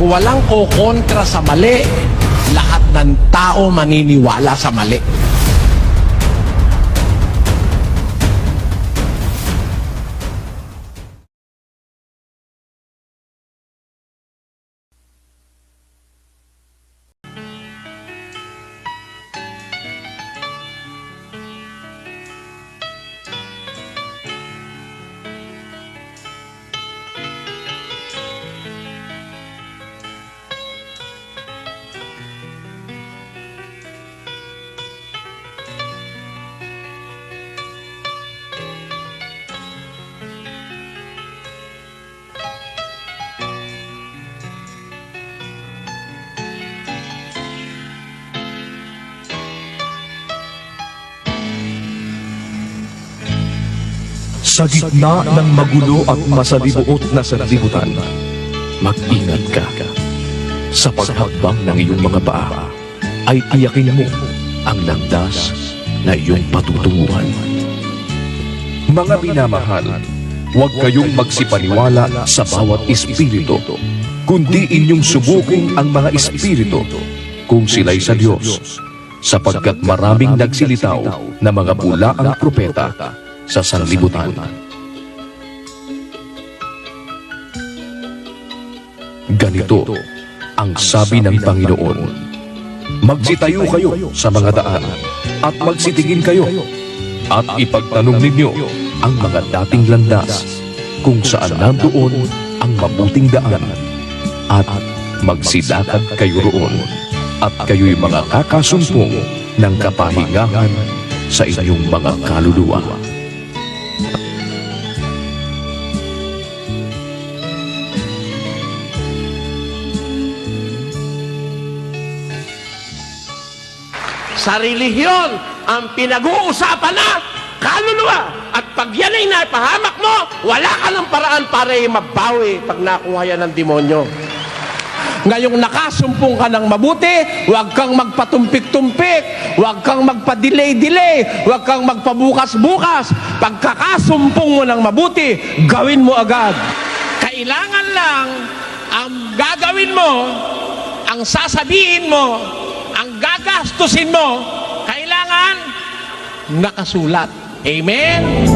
walang kukontra sa mali, lahat ng tao maniniwala sa mali. Sa gitna ng magulo at masalibuot na sanlibutan, mag-ingat ka. Sa paghakbang ng iyong mga paa, ay tiyakin mo ang landas na iyong patutunguhan. Mga minamahal, huwag kayong magsipaniwala sa bawat espiritu, kundi inyong subukin ang mga espiritu kung sila'y sa Diyos, sapagkat maraming nagsilitaw na mga bulaang propeta sa sanlibutan. Ganito ang sabi ng Panginoon. Magsitayo kayo sa mga daan at magsitingin kayo at ipagtanong ninyo ang mga dating landas kung saan nandoon ang mabuting daan at magsilakad kayo roon at kayo'y mga kakasumpong ng kapahingahan sa inyong mga kaluluwa. Sa relihiyon, ang pinag-uusapan na kaluluwa. At pag yan ay napahamak mo, wala ka ng paraan para mabawi pag nakuha yan ng demonyo. Ngayong nakasumpong ka ng mabuti, huwag kang magpatumpik-tumpik, huwag kang magpa-delay-delay, huwag kang magpabukas-bukas. Pagkakasumpong mo ng mabuti, gawin mo agad. Kailangan lang ang gagawin mo, ang sasabihin mo, gagastusin mo, kailangan nakasulat. Amen?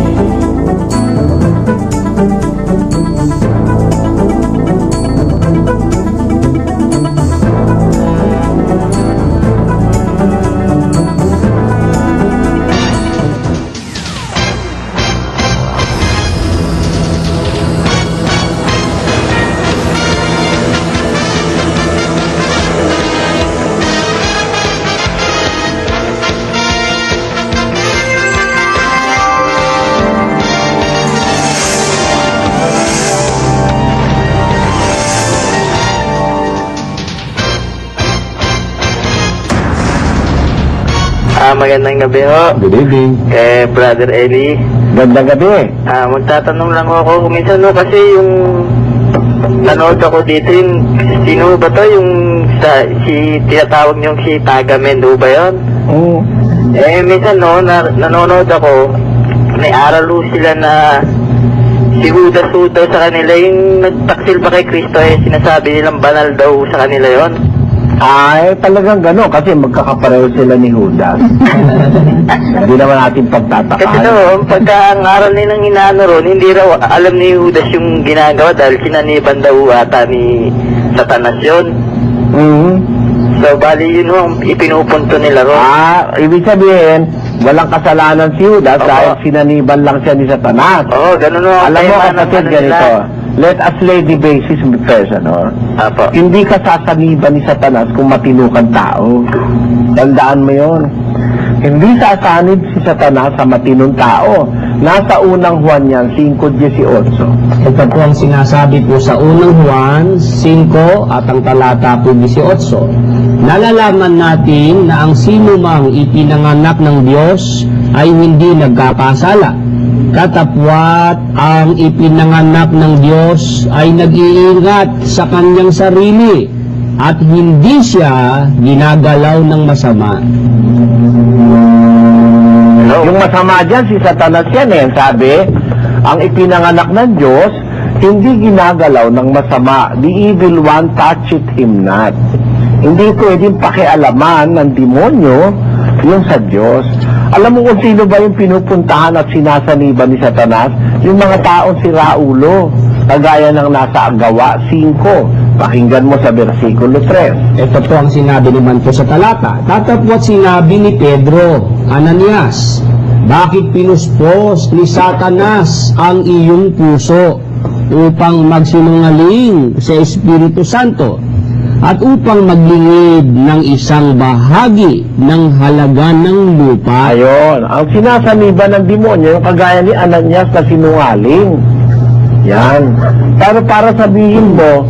Magandang gabi ho. Good evening. Eh, Brother Eli. Gandang gabi. Ah, magtatanong lang ako kung minsan no, kasi yung nanood ako dito yung sino ba to yung sa, si tinatawag niyong si Tagamen ho ba yun? Oo. Eh, minsan no, na, nanonood ako, may aral ho sila na si Judas ho daw sa kanila yung nagtaksil pa kay Kristo eh, sinasabi nilang banal daw sa kanila yon. Ay, talagang gano'n kasi magkakapareho sila ni Judas. Hindi naman natin Kasi pagtatakaan. no, pagka ang aral nilang inaano ron, hindi raw alam ni Judas yung ginagawa dahil sinaniban daw ata ni Satanas yun. Mhm. So, bali yun ang ipinupunto nila ron. Ah, ibig sabihin, walang kasalanan si Judas Opo. dahil sinaniban lang siya ni Satanas. Oo, oh, ganun ang Alam mo kapatid ano ganito, nila. Let us lay the basis first, ano? Apo. Hindi ka sasaniban ni Satanas kung matino kang tao. Tandaan mo yon. Hindi sasanib si Satanas sa matinong tao. Nasa unang Juan yan, 5.18. Ito po ang sinasabi po sa unang Juan 5 at ang talata po 18. Nalalaman natin na ang sino mang ipinanganak ng Diyos ay hindi nagkakasala. Katapwat ang ipinanganak ng Diyos ay nag-iingat sa kanyang sarili at hindi siya ginagalaw ng masama. Hello? Yung masama dyan, si Satanas yan eh. Sabi, ang ipinanganak ng Diyos, hindi ginagalaw ng masama. The evil one toucheth him not. Hindi pwedeng pakialaman ng demonyo yung sa Diyos. Alam mo kung sino ba yung pinupuntahan at sinasaniban ni Satanas? Yung mga taong si Raulo, kagaya ng nasa Agawa 5. Pakinggan mo sa versikulo 3. Ito po ang sinabi naman po sa talata. Tatapwat sinabi ni Pedro, Ananias, bakit pinuspos ni Satanas ang iyong puso upang magsinungaling sa Espiritu Santo at upang maglingid ng isang bahagi ng halaga ng lupa? Ayon, ang sinasaniban ng demonyo, yung kagaya ni Ananias na sinungaling. Yan. Pero para sabihin mo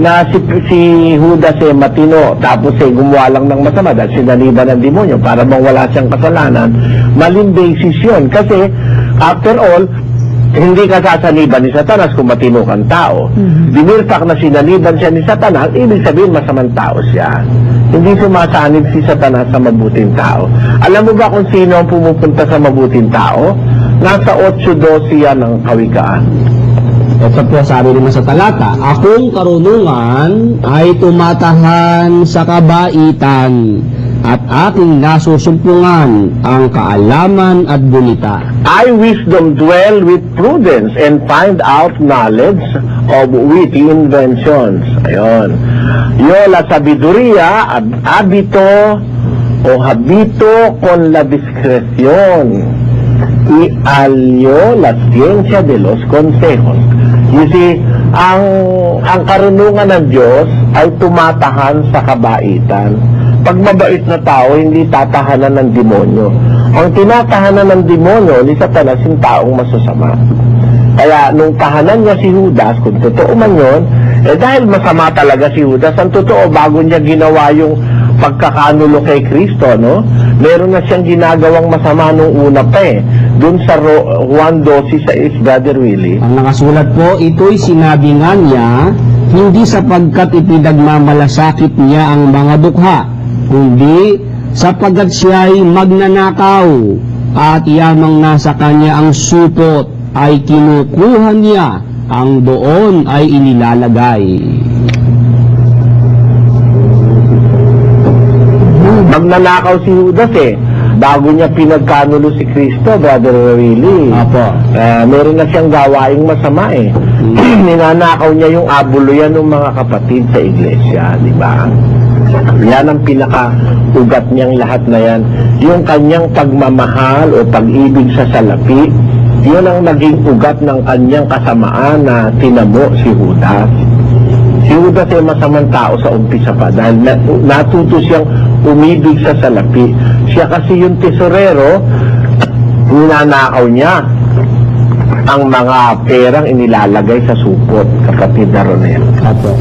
na si, si Judas eh matino, tapos eh gumawa lang ng masama dahil sinaniban ng demonyo para bang wala siyang kasalanan, maling basis yun. Kasi, after all, hindi ka sasaniban ni Satanas kung matino kang tao. Dinirpak na sinaniban siya ni Satanas, ibig sabihin masamang tao siya. Hindi sumasanib si Satanas sa mabuting tao. Alam mo ba kung sino ang pumupunta sa mabuting tao? Nasa 8.12 yan ng kawikaan. Ito po sabi naman sa talata, Akong karunungan ay tumatahan sa kabaitan at aking nasusumpungan ang kaalaman at gunita. I wisdom dwell with prudence and find out knowledge of witty inventions. Ayon. Yo la sabiduría ab habito o habito con la discreción y alio la ciencia de los consejos. You see, ang ang karunungan ng Diyos ay tumatahan sa kabaitan. Pag na tao, hindi tatahanan ng demonyo. Ang tinatahanan ng demonyo ni Satanas yung taong masasama. Kaya nung tahanan niya si Judas, kung totoo man yun, eh dahil masama talaga si Judas, ang totoo, bago niya ginawa yung pagkakanulo kay Kristo, no? Meron na siyang ginagawang masama nung una pa eh. Doon sa Juan 12 sa is Brother Willie. Ang nakasulat po, ito'y sinabi nga niya, hindi sapagkat ipinagmamalasakit niya ang mga dukha, kundi sapagkat siya'y magnanakaw at yamang nasa kanya ang supot ay kinukuha niya ang doon ay inilalagay. Magnanakaw si Judas eh. Bago niya pinagkanulo si Kristo, Brother Willie. Apo. Eh, meron na siyang gawaing masama eh. Ninanakaw niya yung abuluyan ng mga kapatid sa iglesia, di ba? Yan ang pinaka-ugat niyang lahat na yan. Yung kanyang pagmamahal o pag-ibig sa salapi, yun ang naging ugat ng kanyang kasamaan na tinamo si Judas. Si Judas ay masamang tao sa umpisa pa dahil na- natuto siyang umibig sa salapi. Siya kasi yung tesorero, ninanakaw niya ang mga perang inilalagay sa supot, kapatid na Ronel. Apo.